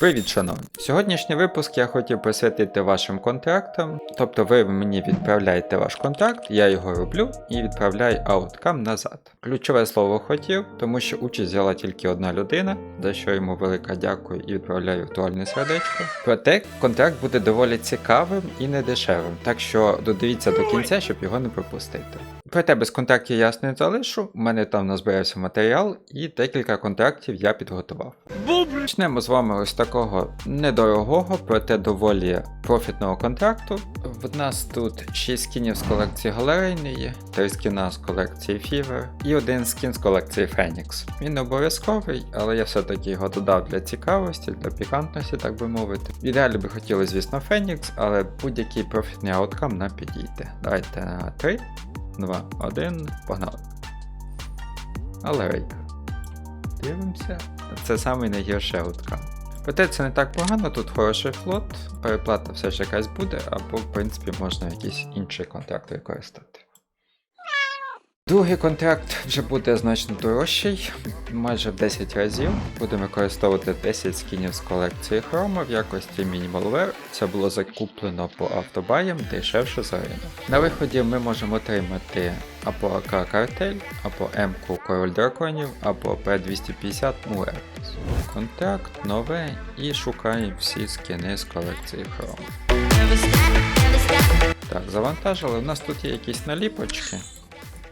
Привіт, шановні! Сьогоднішній випуск я хотів присвятити вашим контрактам. Тобто ви мені відправляєте ваш контракт, я його роблю і відправляю ауткам назад. Ключове слово хотів, тому що участь взяла тільки одна людина, за що йому велика дякую і відправляю віртуальне сердечко. Проте контракт буде доволі цікавим і недешевим, так що додивіться до кінця, щоб його не пропустити. Проте без контрактів я не залишу. У мене там назбирався матеріал, і декілька контрактів я підготував. Почнемо з вами ось такого недорогого, проте доволі профітного контракту. В нас тут 6 скінів з колекції галерейної, 3 скіна з колекції Fever і один скін з колекції Phoenix. Він не обов'язковий, але я все-таки його додав для цікавості, для пікантності, так би мовити. В ідеалі би хотіли, звісно, Phoenix, але будь-який профітний ауткам нам підійде. Давайте на 3, 2, 1, погнали. Галерейка. Дивимося. Це самий найгірший ауткам. Проте це не так погано, тут хороший флот, переплата все ж якась буде, або в принципі можна якийсь інший контракт використати. Другий контракт вже буде значно дорожчий, майже в 10 разів. Будемо використовувати 10 скінів з колекції Хрома в якості Minimal Це було закуплено по автобаям дешевше за ринок. На виході ми можемо отримати або АК Картель, або М-ку Король Драконів, або П250 Муертус. Контракт нове і шукаємо всі скіни з колекції Хрома. Так, завантажили. У нас тут є якісь наліпочки.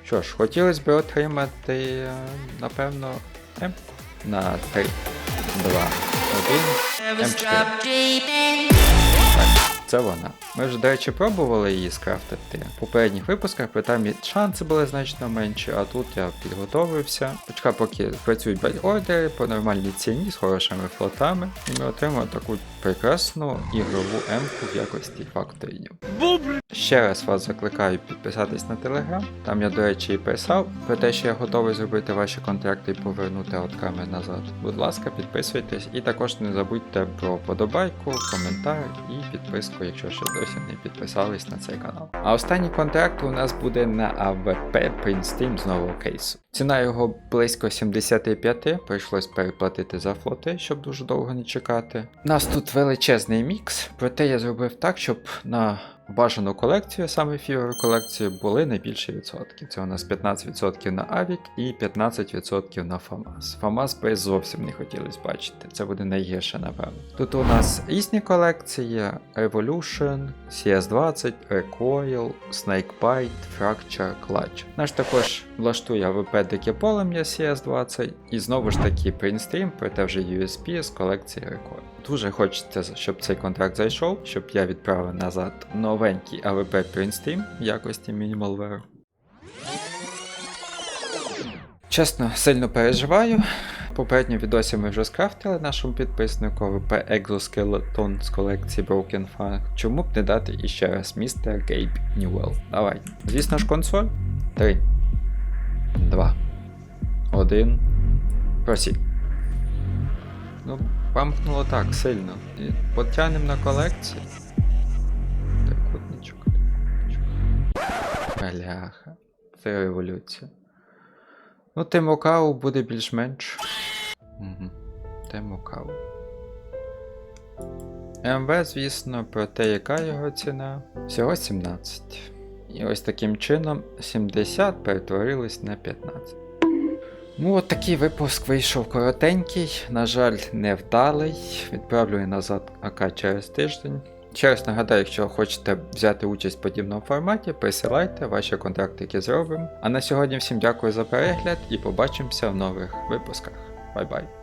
Що ж, хотілося б отримати, напевно, М? На 3, 2, 1, М4. Це вона. Ми вже, до речі, пробували її скрафтити в попередніх випусках, бо там шанси були значно менші, а тут я підготовився. Почекав, поки працюють бет-ордери по нормальній ціні з хорошими флотами, і ми отримали таку прекрасну ігрову М-ку в якості факторів. Ще раз вас закликаю підписатись на телеграм. Там я, до речі, і писав про те, що я готовий зробити ваші контракти і повернути аутками назад. Будь ласка, підписуйтесь і також не забудьте про подобайку, коментар і підписку, якщо ще досі не підписались на цей канал. А останній контракт у нас буде на АВП Team з нового кейсу. Ціна його близько 75, прийшлось переплатити за флоти, щоб дуже довго не чекати. У нас тут величезний мікс, проте я зробив так, щоб на бажану колекцію, саме фігуру колекцію, були найбільші відсотки. Це у нас 15% на Авік і 15% на ФАМАС. ФАМАС би зовсім не хотілося бачити, це буде найгірше, напевно. Тут у нас різні колекції: Evolution, CS20, Recoil, Snakebite, Fracture, Clutch. Наш також влаштує АВП Дике полем'я CS20 і знову ж таки Prince проте вже USP з колекції Recoil. Дуже хочеться, щоб цей контракт зайшов, щоб я відправив назад новенький АВП Team в якості Minimalware. Чесно, сильно переживаю. Попередньо відосі ми вже скрафтили нашому підписнику АВП Exoskeleton з колекції Broken Fang. Чому б не дати іще раз містер Гейб Ньюелл? Давай. Звісно ж, консоль. 3, 2, 1. Просіть. Ну, памкнуло так сильно. І Потягнемо на колекцію. Трикутничок. Бляха. Це революція. Ну, Темокау буде більш-менш. Угу. Темокау. МВ, звісно, про те, яка його ціна. Всього 17. І ось таким чином 70 перетворилось на 15. Ну, от такий випуск вийшов коротенький, на жаль, невдалий. Відправлю назад АК через тиждень. Ще раз нагадаю, якщо хочете взяти участь в подібному форматі, присилайте ваші контрактики зробимо. А на сьогодні всім дякую за перегляд і побачимося в нових випусках. Бай-бай!